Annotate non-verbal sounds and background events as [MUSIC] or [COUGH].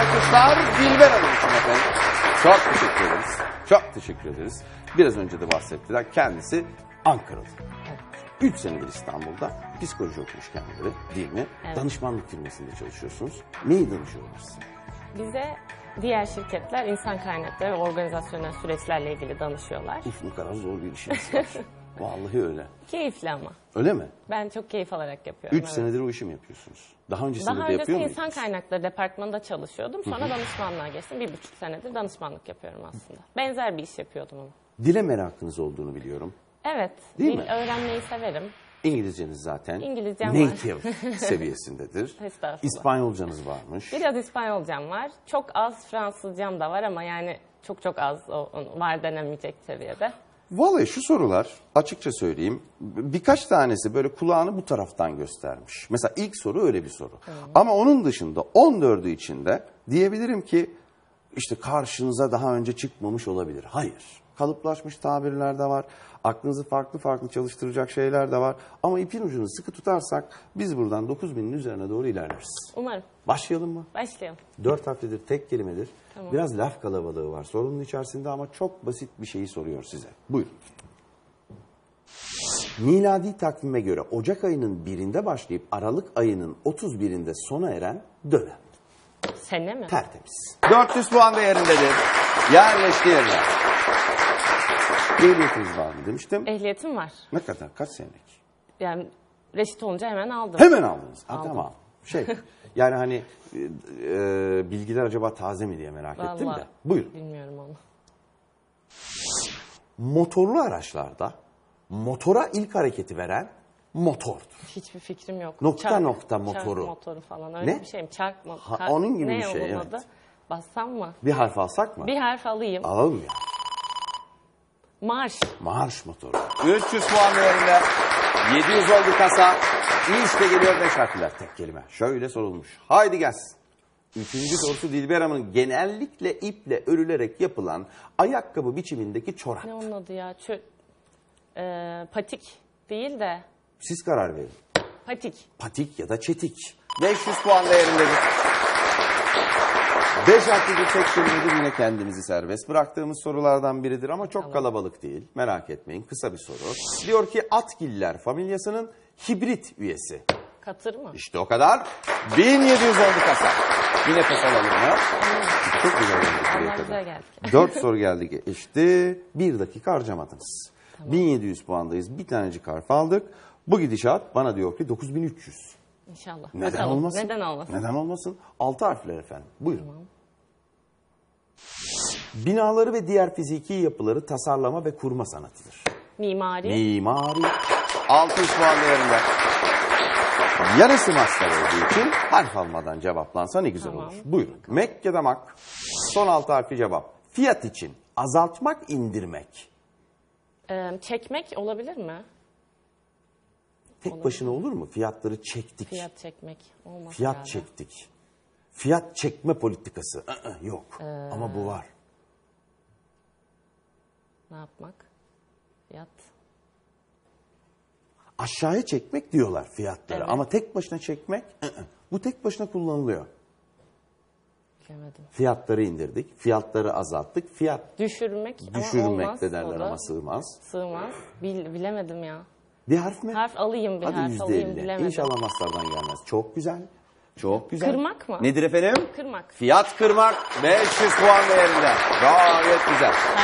alkışlar Dilber Hanım için efendim. Çok teşekkür ederiz. Çok teşekkür ederiz. Biraz önce de bahsettiler. Kendisi Ankaralı. 3 senedir İstanbul'da psikoloji okumuş kendileri değil mi? Evet. Danışmanlık firmasında çalışıyorsunuz. Neyi danışıyorlar size? Bize diğer şirketler insan kaynakları ve organizasyonel süreçlerle ilgili danışıyorlar. Uf ne kadar zor bir işiniz var. [LAUGHS] Vallahi öyle. Keyifli ama. Öyle mi? Ben çok keyif alarak yapıyorum. 3 evet. senedir o işi mi yapıyorsunuz? Daha öncesinde Daha de yapıyor insan muydunuz? kaynakları departmanında çalışıyordum. Sonra danışmanlığa geçtim. Bir buçuk senedir danışmanlık yapıyorum aslında. Benzer bir iş yapıyordum ama. Dile merakınız olduğunu biliyorum. Evet. Değil dil mi? öğrenmeyi severim. İngilizceniz zaten İngilizcem var. native [LAUGHS] seviyesindedir. Estağfurullah. İspanyolcanız varmış. Biraz İspanyolcam var. Çok az Fransızcam da var ama yani çok çok az o, var denemeyecek seviyede. Vallahi şu sorular açıkça söyleyeyim birkaç tanesi böyle kulağını bu taraftan göstermiş. Mesela ilk soru öyle bir soru. Ama onun dışında 14'ü içinde diyebilirim ki işte karşınıza daha önce çıkmamış olabilir. Hayır. Kalıplaşmış tabirler de var. Aklınızı farklı farklı çalıştıracak şeyler de var. Ama ipin ucunu sıkı tutarsak biz buradan 9000'in üzerine doğru ilerleriz. Umarım. Başlayalım mı? Başlayalım. Dört harflidir, tek kelimedir. Tamam. Biraz laf kalabalığı var sorunun içerisinde ama çok basit bir şeyi soruyor size. Buyurun. Miladi takvime göre Ocak ayının birinde başlayıp Aralık ayının 31'inde sona eren dönem. Sene mi? Tertemiz. 400 puan değerindedir. Yerleşti yerine. Ehliyetiniz var mı demiştim. Ehliyetim var. Ne kadar? Kaç senelik? Yani reşit olunca hemen aldım. Hemen aldınız. Ha, Aldım. tamam. Şey, yani hani e, e, bilgiler acaba taze mi diye merak ettim de. Vallahi Buyurun. Bilmiyorum onu. motorlu araçlarda motora ilk hareketi veren motordur. Hiçbir fikrim yok. Nokta nokta Çark motoru. motoru falan öyle Ne? bir şey mi? Çark mı? Ha, onun gibi ne bir şey, evet. adı? Bassam mı? Bir harf alsak mı? Bir harf alayım. Alalım ya. Marş. Marş motoru. 300 puan değerinde. 700 oldu kasa. İyi işte geliyor 5 harfler tek kelime. Şöyle sorulmuş. Haydi gelsin. Üçüncü sorusu Dilber Hanım'ın genellikle iple örülerek yapılan ayakkabı biçimindeki çorap. Ne onun adı ya? Çö Ee, patik değil de Siz karar verin. patik. patik ya da çetik. 500 puan değerindedir. 5 harfli bir tek kelimedir yine kendimizi serbest bıraktığımız sorulardan biridir ama çok kalabalık değil. Merak etmeyin kısa bir soru. Diyor ki Atgiller familyasının hibrit üyesi. Katır mı? İşte o kadar. 1700 oldu kasa. Bir nefes alalım mı? Çok güzel oldu buraya kadar. güzel geldik. 4 [LAUGHS] soru geldi geçti. 1 dakika harcamadınız. 1700 puandayız. Bir tanecik harf aldık. Bu gidişat bana diyor ki 9300. İnşallah. Neden Bakalım. olmasın? Neden olmasın? Neden olmasın? Altı harfler efendim. Buyurun. Binaları ve diğer fiziki yapıları tasarlama ve kurma sanatıdır. Mimari. Mimari. 600 puan değerinde. Yarısı master olduğu için harf almadan cevaplansa ne güzel Tamam. olur. Buyurun. Mek ya da mak. Son altı harfi cevap. Fiyat için azaltmak, indirmek. Ee, çekmek olabilir mi? Tek başına olur mu? Fiyatları çektik. Fiyat çekmek olmaz Fiyat herhalde. çektik. Fiyat çekme politikası. Aa, yok. Ee. Ama bu var. Ne yapmak? Fiyat. Aşağıya çekmek diyorlar fiyatları Evet. ama tek başına çekmek ı-ı. bu tek başına kullanılıyor. Bilemedim. Fiyatları indirdik, fiyatları azalttık, fiyat Düşürmek, ama düşürmek olmaz. de derler ama sığmaz. Sığmaz. Bil, bilemedim ya. Bir harf mi? Harf alayım bir Hadi harf yüzde alayım elli. bilemedim. İnşallah mastardan gelmez. Çok güzel. Çok güzel. Kırmak mı? Nedir efendim? Kırmak. Fiyat kırmak 500 puan değerinde. Gayet güzel.